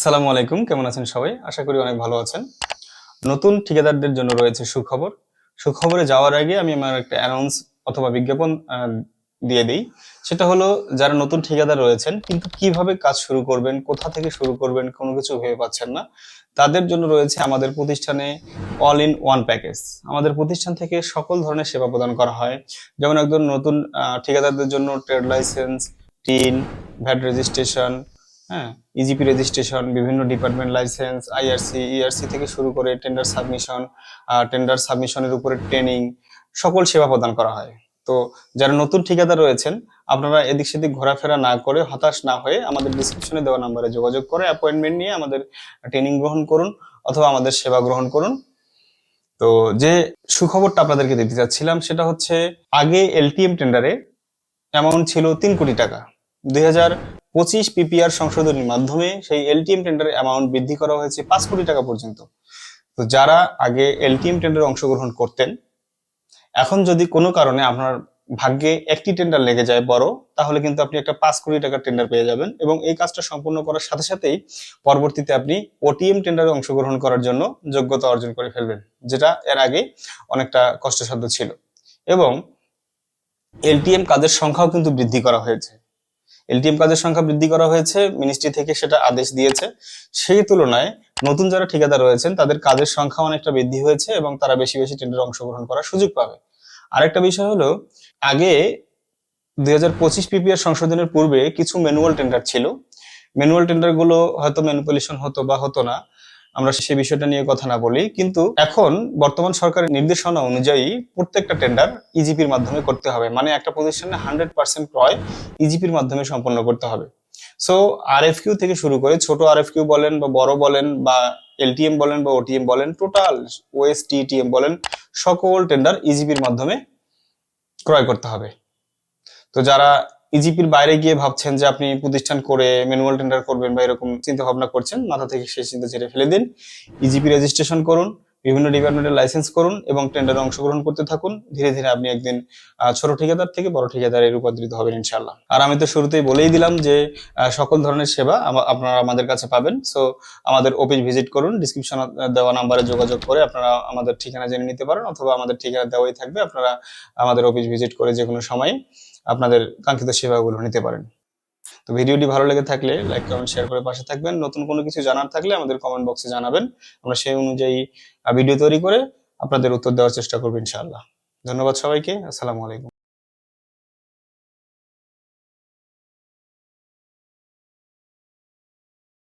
আসসালামু আলাইকুম, কেমন আছেন সবাই? আশা করি অনেক ভালো আছেন। নতুন ঠিকাদারদের জন্য রয়েছে সুখবর। সুখবরে যাওয়ার আগে আমি আমার একটা অ্যানাউন্স অথবা বিজ্ঞাপন দিয়ে দিই। সেটা হলো, যারা নতুন ঠিকাদার রয়েছেন, কিন্তু কীভাবে কাজ শুরু করবেন, কোথা থেকে শুরু করবেন, কোনো কিছু ভেবে পাচ্ছেন না, তাদের জন্য রয়েছে আমাদের প্রতিষ্ঠানে অল ইন ওয়ান প্যাকেজ আমাদের প্রতিষ্ঠান থেকে সকল ধরনের সেবা প্রদান করা হয়। যেমন একজন নতুন ঠিকাদারদের জন্য trade licence TIN VAT registration হ্যাঁ। ইজিপি রেজিস্ট্রেশন বিভিন্ন ডিপার্টমেন্ট লাইসেন্স আইআরসি ইআরসি থেকে শুরু করে টেন্ডার সাবমিশন টেন্ডার সাবমিশনের উপরে ট্রেনিং সকল সেবা প্রদান করা হয়। তো যারা নতুন ঠিকাদার রয়েছেন, আপনারা এদিক সেদিক ঘোরাফেরা না করে হতাশ না হয়ে আমাদের ডিসক্রিপশনে দেওয়া নাম্বারে যোগাযোগ করে অ্যাপয়েন্টমেন্ট নিয়ে আমাদের ট্রেনিং গ্রহণ করুন অথবা আমাদের সেবা গ্রহণ করুন। তো যে সুখবরটা আপনাদেরকে দিতে চাচ্ছিলাম, সেটা হচ্ছে আগে এলটিএম টেন্ডারে অ্যামাউন্ট ছিল তিন কোটি টাকা। দুই হাজার পঁচিশ পিপিআর সংশোধনীর মাধ্যমে সেই এলটিএম টেন্ডারের অ্যামাউন্ট বৃদ্ধি করা হয়েছে পাঁচ কোটি টাকা পর্যন্ত। তো যারা আগে এলটিএম টেন্ডারে অংশগ্রহণ করতেন, এখন যদি কোনো কারণে আপনার ভাগ্যে একটি টেন্ডার লেগে যায় বড়, তাহলে কিন্তু আপনি একটা পাঁচ কোটি টাকার টেন্ডার পেয়ে যাবেন এবং এই কাজটা সম্পূর্ণ করার সাথে সাথেই পরবর্তীতে আপনি ওটিএম টেন্ডারে অংশগ্রহণ করার জন্য যোগ্যতা অর্জন করে ফেলবেন, যেটা এর আগে অনেকটা কষ্টসাধ্য ছিল। এবং এলটিএম কাজের সংখ্যাও কিন্তু বৃদ্ধি করা হয়েছে। এলটিএম কাজের সংখ্যা বৃদ্ধি করা হয়েছে, মিনিস্ট্রি থেকে সেটা আদেশ দিয়েছে। সেই তুলনায় নতুন যারা ঠিকাদার রয়েছেন, তাদের কাজের সংখ্যা অনেকটা বৃদ্ধি হয়েছে এবং তারা বেশি বেশি টেন্ডারে অংশগ্রহণ করার সুযোগ পাবে। আরেকটা বিষয় হলো, আগে দুই হাজার পঁচিশ পিপিআর সংশোধনের পূর্বে কিছু ম্যানুয়াল টেন্ডার ছিল। ম্যানুয়াল টেন্ডারগুলো হয়তো ম্যানুপুলেশন হতো বা হতো না। আমরা সে বিষয়টা নিয়ে কথা না বলি, কিন্তু এখন বর্তমান সরকারের নির্দেশনা অনুযায়ী প্রত্যেকটা টেন্ডার ইজিপির মাধ্যমে করতে হবে। মানে একটা প্রতিষ্ঠানে হান্ড্রেড পার্সেন্ট ক্রয় ইজিপির মাধ্যমে সম্পন্ন করতে হবে। সো আরএফকিউ থেকে শুরু করে ছোট আরএফকিউ বলেন বা বড় বলেন বা এলটিএম বলেন বা ওটিএম বলেন টোটাল ওএসটিটিএম বলেন, সকল টেন্ডার ইজিপির মাধ্যমে ক্রয় করতে হবে। তো যারা ইজিপির বাইরে গিয়ে ভাবছেন যে আপনি প্রতিষ্ঠান করে ম্যানুয়াল টেন্ডার করবেন বা এরকম চিন্তা ভাবনা করছেন, মাথা থেকে সেই চিন্তা ছেড়ে ফেলে দিন। ইজিপি রেজিস্ট্রেশন করুন। বিভিন্ন ডিপার্টমেন্টের লাইসেন্স করুন এবং টেন্ডারে অংশগ্রহণ করতে থাকুন। ধীরে ধীরে আপনি একদিন ছোট ঠিকাদার থেকে বড় ঠিকাদারে রূপান্তরিত হবেন ইনশাল্লাহ আর আমি তো শুরুতেই বলেই দিলাম যে সকল ধরনের সেবা আপনারা আমাদের কাছে পাবেন। সো আমাদের অফিস ভিজিট করুন ডিসক্রিপশন দেওয়া নাম্বারে যোগাযোগ করে আপনারা আমাদের ঠিকানা জেনে নিতে পারেন অথবা আমাদের ঠিকানা দেওয়াই থাকবে, আপনারা আমাদের অফিস ভিজিট করে যে কোনো সময় আপনাদের কাঙ্ক্ষিত সেবাগুলো নিতে পারেন। তো ভিডিওটি ভালো লেগে থাকলে লাইক কমেন্ট শেয়ার করে পাশে থাকবেন। নতুন কোনো কিছু জানার থাকলে আমাদের কমেন্ট বক্সে জানাবেন। আমরা সেই অনুযায়ী ভিডিও তৈরি করে আপনাদের উত্তর দেওয়ার চেষ্টা করব ইনশাআল্লাহ। ধন্যবাদ সবাইকে। আসসালামু আলাইকুম।